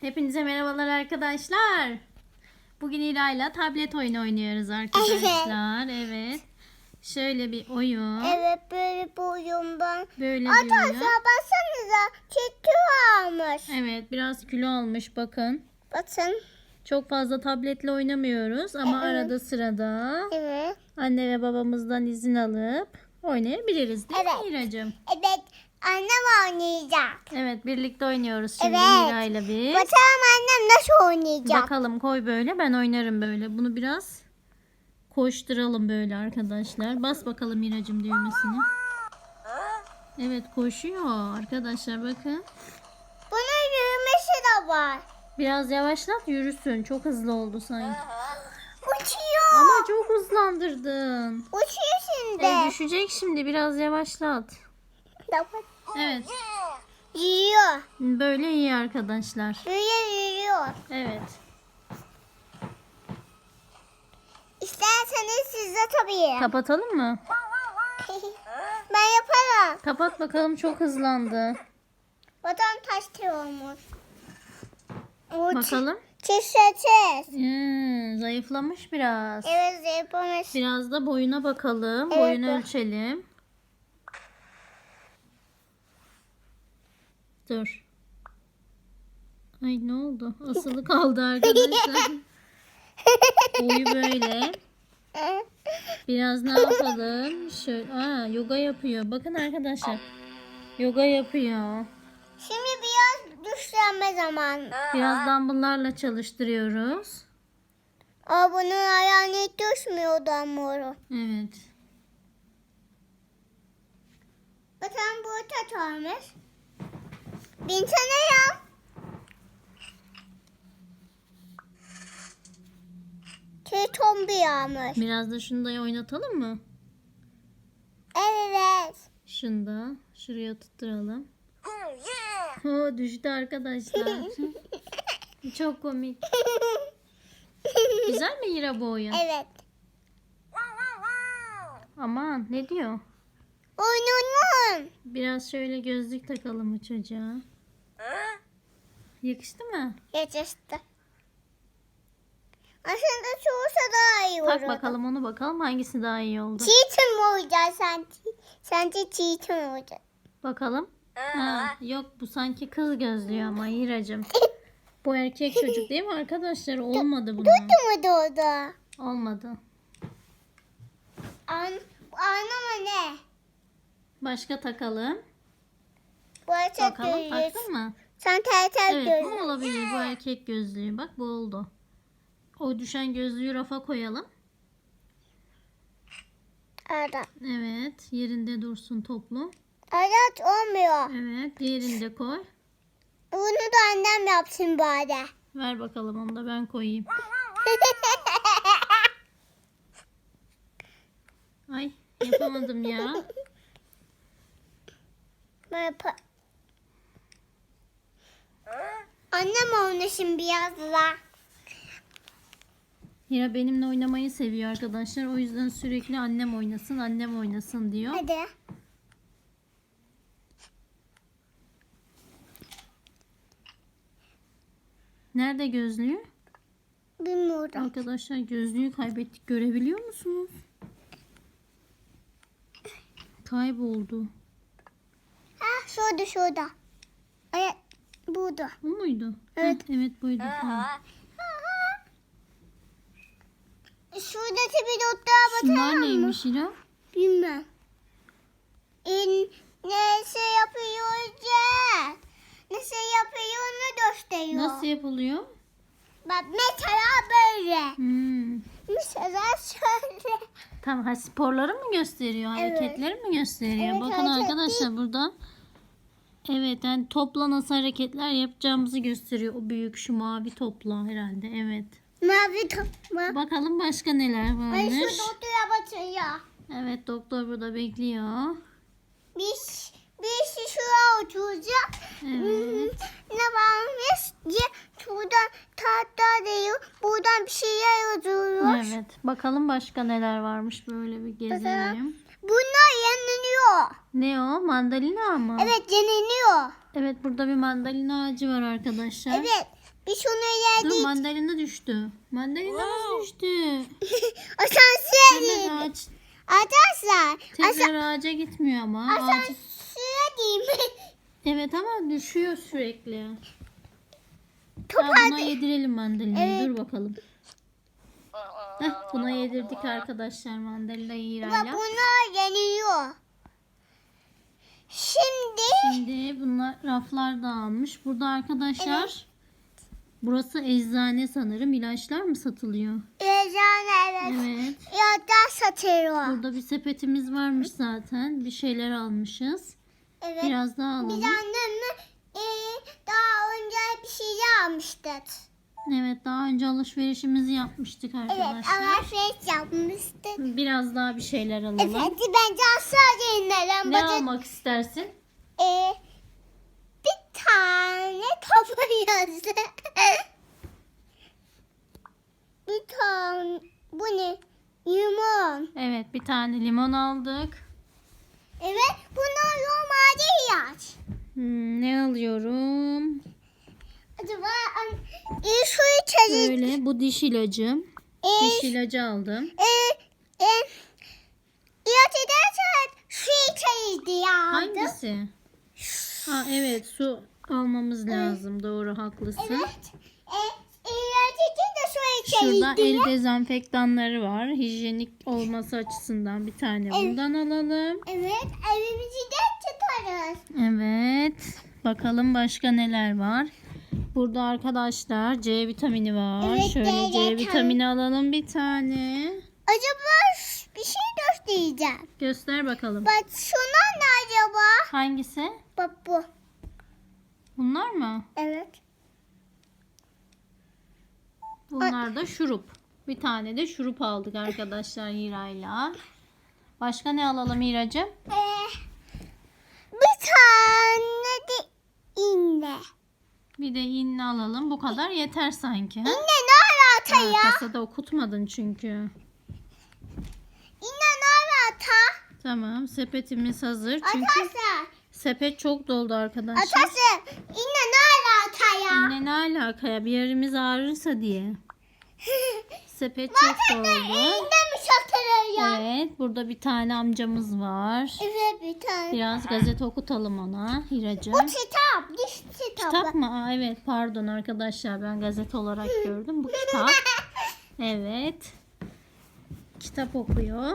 Hepinize merhabalar arkadaşlar. Bugün İra'yla tablet oyunu oynuyoruz arkadaşlar. Evet. Şöyle bir oyun. Evet böyle bir oyundan. Böyle bir oyun. Arkadaşlar baksanıza çekiyor almış. Evet biraz kilo almış bakın. Bakın. Çok fazla tabletle oynamıyoruz ama Evet. arada sırada Evet. anne ve babamızdan izin alıp oynayabiliriz değil mi Evet. İra'cığım? Evet. Annem oynayacak. Evet birlikte oynuyoruz şimdi Evet. İra'yla biz. Bakalım annem nasıl oynayacak. Bakalım koy böyle ben oynarım böyle. Bunu biraz koşturalım böyle arkadaşlar. Bas bakalım Miracım düğmesini. Evet koşuyor arkadaşlar bakın. Bunun yürümesi de var. Biraz yavaşlat yürüsün. Çok hızlı oldu sanki. Uçuyor. Ama çok hızlandırdın. Uçuyor şimdi. E, düşecek şimdi biraz yavaşlat. Evet Yürüyor. böyle iyi arkadaşlar. Böyle yürüyor. Evet. İsterseniz siz de tabii. Kapatalım mı? ben yaparım. Kapat bakalım çok hızlandı. Vatan taş olmuş. Bakalım. Çiçeğiz. Hmm, zayıflamış biraz. Evet yapılmış. Biraz da boyuna bakalım. Evet, Boyunu ölçelim. Dur. Ay ne oldu? Asılı kaldı arkadaşlar. Boyu böyle. Biraz ne yapalım? Şöyle, aa, yoga yapıyor. Bakın arkadaşlar. Yoga yapıyor. Şimdi biraz düşlenme zamanı. Biraz dumbbell'larla çalıştırıyoruz. Aa bunun ayağını hiç düşmüyordu ama oru. Evet. Bakın bu taç olmuş. Binsene ya. Şey tombi yağmış. Biraz da şunu da oynatalım mı? Evet. Şunu da şuraya tutturalım. O düştü arkadaşlar. Çok komik. Güzel mi Hira bu oyun? Evet. Aman ne diyor? Oyunun. Biraz şöyle gözlük takalım bu çocuğa. Yakıştı mı? Yetişti. Aslında soğusa daha iyi olur. Tak bakalım onu bakalım hangisi daha iyi oldu. Cheater mi olacak sence? Sence cheater mi olacak? Bakalım. Ha, yok bu sanki kız gözlüyor ama Hiracığım. Bu erkek çocuk değil mi arkadaşlar? Olmadı bunun. Tuttu mu doğdu? Olmadı. An anlama ne? Başka takalım. Erkek Bakalım taktın mı? Sen tel tel Evet bu olabilir bu erkek gözlüğü. Bak bu oldu. O düşen gözlüğü rafa koyalım. Ara. Evet yerinde dursun toplu. Araç olmuyor. Evet diğerini de koy. Bunu da annem yapsın bari. Ver bakalım onu da ben koyayım. Ay yapamadım ya. Ben yapa- Annem oynasın biraz da. Hira benimle oynamayı seviyor arkadaşlar. O yüzden sürekli annem oynasın annem oynasın diyor. Hadi. Nerede gözlüğü? Bilmiyorum. Arkadaşlar gözlüğü kaybettik. Görebiliyor musunuz? Kayboldu. Ha şurada şurada. Evet burada. Bu muydu? Evet. Heh, evet buydu. Tamam. Şuradaki bir doktora Şunlar bakalım mı? neymiş Hira? Bilmem. İn, nasıl yapıyoruz? Nasıl yapıyorunu gösteriyor. Nasıl yapılıyor? Bak mesela böyle. Hmm. Mesela şöyle. Tamam ha, sporları mı gösteriyor? Evet. Hareketleri mi gösteriyor? Evet, Bakın hareket arkadaşlar burada Evet yani topla nasıl hareketler yapacağımızı gösteriyor. O büyük şu mavi topla herhalde. Evet. Mavi topma. Bakalım başka neler Ay varmış. şu doktora batıyor. Evet doktor burada bekliyor. Biz, biz şuraya oturacak. Evet. Ne varmış diye şuradan tahta diyor. Buradan bir şeyler yazıyor. Evet. Bakalım başka neler varmış böyle bir gezelim. Bunlar yeniliyor. Ne o? Mandalina mı? Evet yeniliyor. Evet burada bir mandalina ağacı var arkadaşlar. Evet. Bir şunu Dur yedik. mandalina düştü. Mandalinamız düştü. Asansöre Evet diyeyim. ağaç Arkadaşlar. Tekrar ağaca gitmiyor ama. Asansöre diyeyim. Evet ama düşüyor sürekli. Top buna yedirelim mandalinayı. Evet. Dur bakalım. Heh, buna yedirdik arkadaşlar mandalinayı Bak İra'yla. bunlar yeniliyor. Şimdi Şimdi bunlar raflar dağılmış. Burada arkadaşlar burası eczane sanırım. İlaçlar mı satılıyor? eczane evet. Evet. Yerden satıyor. Burada bir sepetimiz varmış zaten. Bir şeyler almışız. Evet. Biraz daha Biz alalım. annemle e, daha önce bir şey almıştık. Evet daha önce alışverişimizi yapmıştık Evet arkadaşlar. alışveriş yapmıştık. Biraz daha bir şeyler alalım. Evet bence aşağı inelim. Ne almak istersin? e, bir tane yazdı. bir tane bu ne? Limon. Evet bir tane limon aldık. Evet bunlar normalde ilaç. Hmm, ne alıyorum? Acaba e, su içecek. Böyle bu diş ilacım. E, Diş ilacı aldım. e, e, ilaç edersen su diye aldım. Hangisi? Ha evet su almamız lazım. Doğru haklısın. Evet. E, Şurada el dezenfektanları var. Hijyenik olması açısından bir tane bundan alalım. Evet evimizi de tutarız. Evet. Bakalım başka neler var. Burada arkadaşlar C vitamini var. Evet, Şöyle C vitamini alalım bir tane. Acaba bir şey göstereceğim. Göster bakalım. Bak şuna ne acaba? Hangisi? Bak bu. Bunlar mı? Evet. Bunlar da şurup. Bir tane de şurup aldık arkadaşlar Hira'yla. Başka ne alalım Hira'cığım? Ee, bir tane de iğne. Bir de iğne alalım. Bu kadar yeter sanki. Ha? İğne ne alaka Ha, ya? kasada okutmadın çünkü. İğne ne alaka? Tamam sepetimiz hazır. Çünkü Atası. sepet çok doldu arkadaşlar. Atası. İğne ne alaka ya? Ne ne alaka ya bir yerimiz ağrırsa diye. Sepet çok doldu. iğne ya? Evet burada bir tane amcamız var. Evet bir tane. Biraz gazete okutalım ona Hiracığım. Bu kitap. Diş kitabı. Kitap mı? Aa, evet pardon arkadaşlar ben gazete olarak gördüm. Bu kitap. Evet. Kitap okuyor.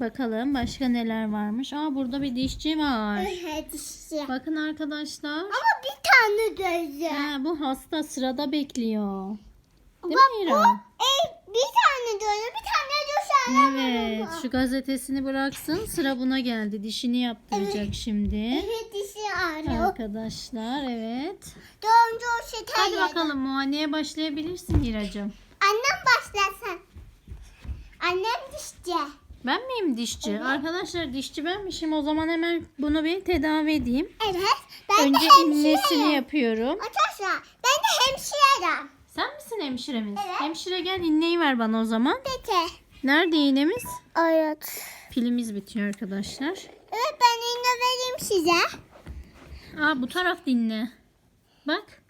Bakalım başka neler varmış. Aa burada bir dişçi var. Evet dişi. Bakın arkadaşlar. Ama bir tane gözü. Ha, bu hasta sırada bekliyor. Değil Bak mi bu Hira? e, bir tane gözü bir tane. Evet şu gazetesini bıraksın sıra buna geldi. Dişini yaptıracak şimdi. Evet dişi ağrıyor. Arkadaşlar evet. Doğumcu o şey Hadi terliyor. bakalım muayeneye başlayabilirsin Hiracığım. Annem başlasın. Annem dişçi. Ben miyim dişçi? Arkadaşlar dişçi benmişim. O zaman hemen bunu bir tedavi edeyim. Evet. Ben Önce de hemşireyim. yapıyorum. Arkadaşlar ben de hemşireyim. Sen misin hemşiremiz? Evet. Hemşire gel inneyi ver bana o zaman. Peki. Nerede iğnemiz? Evet. Pilimiz bitiyor arkadaşlar. Evet ben iğne vereyim size. Aa bu taraf inne. Bak.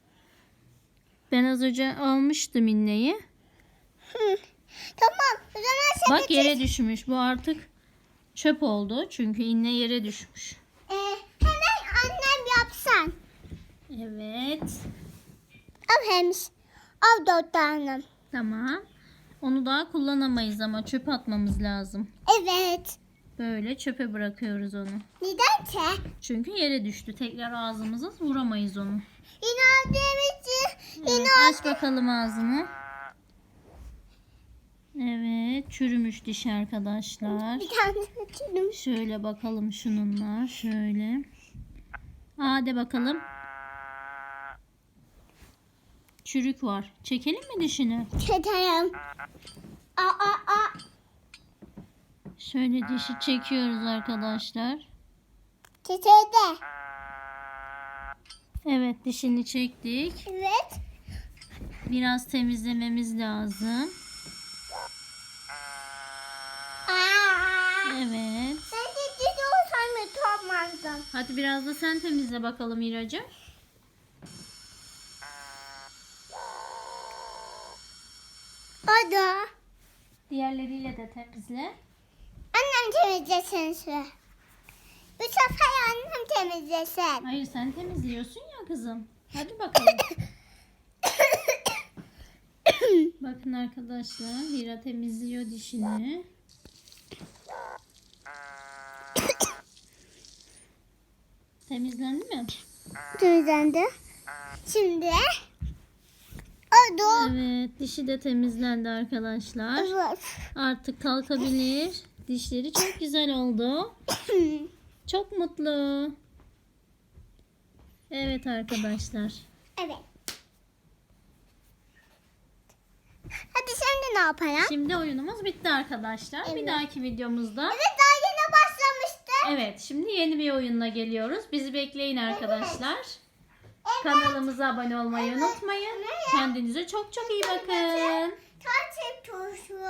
Ben az önce almıştım inneyi. Hı. Tamam. O zaman Bak sepeti. yere düşmüş. Bu artık çöp oldu. Çünkü inne yere düşmüş. Ee, hemen annem yapsın. Evet. Al hemiş. Al dört tane. Tamam. Onu daha kullanamayız ama çöpe atmamız lazım. Evet. Böyle çöpe bırakıyoruz onu. Neden ki? Çünkü yere düştü. Tekrar ağzımıza vuramayız onu. İnandığımızı. Evet, aç bakalım ağzını. Evet, çürümüş dişi arkadaşlar. Bir tane açalım. Şöyle bakalım şununla. Şöyle. Aa de bakalım. Çürük var. Çekelim mi dişini? Çeterim. Aa aa aa. Şöyle dişi çekiyoruz arkadaşlar. Çetede. Evet dişini çektik. Evet. Biraz temizlememiz lazım. Aa. Evet. Ben de Hadi biraz da sen temizle bakalım İracığım. O da. Diğerleriyle de temizle. Annem temizlesin şu. Bu sefer annem temizlesin. Hayır sen temizliyorsun ya kızım. Hadi bakalım. Bakın arkadaşlar Hira temizliyor dişini. Temizlendi mi? Temizlendi. Şimdi o da. Evet dişi de temizlendi arkadaşlar. Evet. Artık kalkabilir. Dişleri çok güzel oldu. Çok mutlu. Evet arkadaşlar. evet. Hadi şimdi ne yapalım? Şimdi oyunumuz bitti arkadaşlar. Bir Evet. dahaki videomuzda Evet daha yeni başlamıştı. Evet, şimdi yeni bir oyunla geliyoruz. Bizi bekleyin arkadaşlar. Kanalımıza abone olmayı unutmayın. Kendinize çok çok iyi bakın. Tatil turşu.